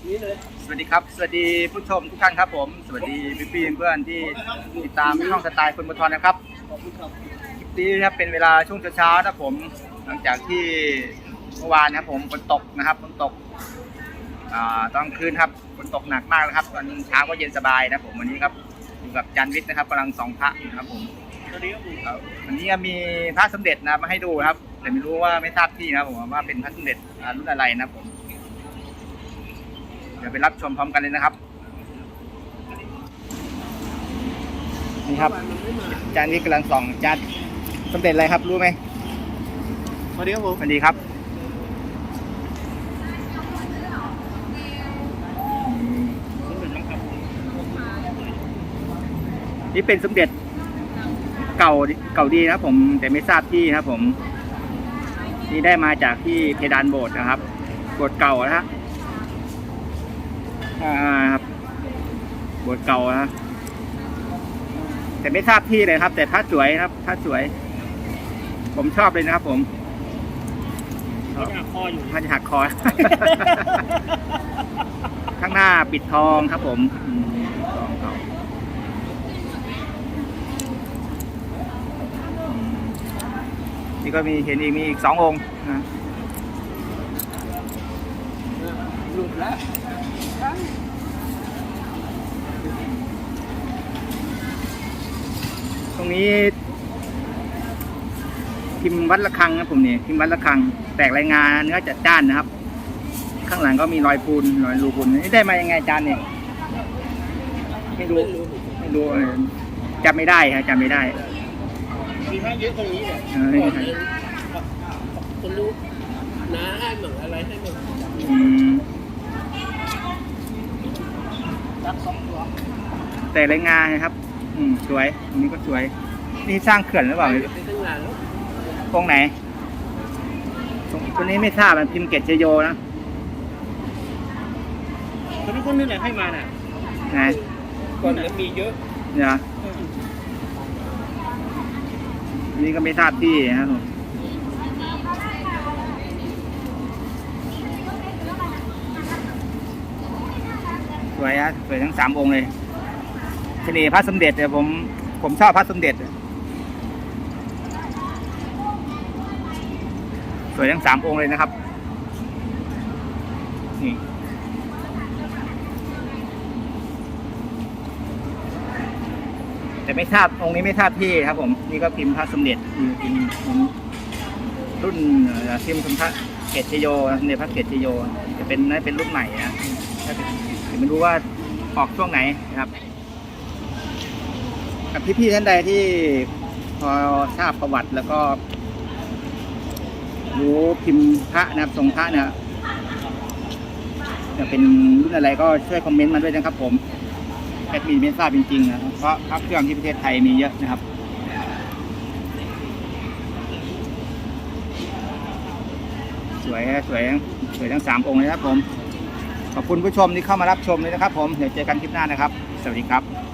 วัสดีครับ สวัสดีผู้ชมทุกท่านครับผม สวัสดีพี่พี่ๆเพื่อนๆที่ติดตามช่องสไตล์คนบนทอนนะครับคลิปนี้นะครับเป็นเวลาช่วงเช้าๆนะครับผม หลังจากที่เมื่อวานนะครับผมฝนตกนะครับฝนตกอ่าตอนกลางคืนครับฝนตกหนักมากนะครับตอนเช้าก็เย็นสบายนะครับผมวันนี้ครับอยู่กับจันวิทย์นะครับกำลังสองพระอยู่นะครับผมสวัสดีครับผมครับวันนี้มีพระสมเด็จนะมาให้ดูนะครับ แต่ไม่รู้ว่าไม่ทราบที่นะครับผมว่าเป็นพระสมเด็จอ่ารุ่นอะไรนะครับผม เดี๋ยวไปรับชมพร้อมกันเลยนะครับ นี่ครับมันไม่มาจานนี้กำลังส่องจานสมเด็จอะไรครับรู้ไหมสวัสดีครับผมสวัสดีครับนี่เป็นสมเด็จเก่าเก่าดีนะครับผมแต่ไม่ทราบที่นะครับผม นี่ได้มาจากที่เพดานโบสถ์นะครับโบสถ์เก่านะฮะ อ่าครับโบสถ์เก่านะแต่ไม่ทราบที่เลยครับ แต่พระสวยนะครับพระสวย ผมชอบเลยนะครับ ผมเขาหักคออยู่พระจะหักคอ ข้างหน้าปิดทองครับ ผมอืมปิดทองเก่าอืมนี่ก็มีเห็นอีกมีอีกสององค์นะหลุดแล้ว ตรงนี้พิมพ์วัดระฆังนะผมนี่พิมพ์วัดระฆัง แตกรายงานเนื้อจัดจ้านนะครับ ข้างหลังก็มีรอยปูนรอยรูปูนนี่ได้มายังไงจานเนี่ยไม่รู้ไม่รู้ไม่รู้เออจำไม่ได้ครับจำไม่ได้มีพระเยอะตรงนี้เนี่ยเออนี่ครับคนรู้น้าให้เหมือนอะไรให้เหมือน อืมรักสองตัวแต่รายงานนะครับ อืมสวยอันนี้ก็สวย นี่สร้างเขื่อนหรือเปล่าไปตั้งนานแล้วตรงไหนตรงตัวนี้ไม่ทราบมันพิมพ์เกตชโยนะคนที่คนนี่แหละให้มาน่ะนะก่อนนั้นมีเยอะเนี่ยอันนี้ก็ไม่ทราบที่นะครับผม สวยฮะสวยทั้งสามองค์เลยเสน่ห์พระสมเด็จเนี่ยผมผมชอบพระสมเด็จ สวยทั้งสามองค์เลยนะครับนี่แต่ไม่ทราบองค์นี้ไม่ทราบที่ครับผม นี่ก็พิมพ์พระสมเด็จพิมพ์ รุ่นเอ่อพิมพ์พระเกตชโยสมเด็จพระเกตชโย จะเป็นน่าเป็นรุ่นใหม่นะถ้าไม่รู้ว่าออกช่วงไหนนะครับกับพี่ๆท่านใดที่พอทราบประวัติแล้วก็ รู้พิมพ์พระนะครับทรงพระเนี่ยจะเป็นรุ่นอะไรก็ช่วยคอมเมนต์มาด้วยนะครับผมแอดมินไม่ทราบจริงๆนะเพราะพระเครื่องที่ประเทศไทยมีเยอะนะครับ วยสวยสวยทั้งสามองค์เลยครับผม ขอบคุณผู้ชมที่เข้ามารับชมเลยนะครับผม เดี๋ยวเจอกันคลิปหน้านะครับ สวัสดีครับ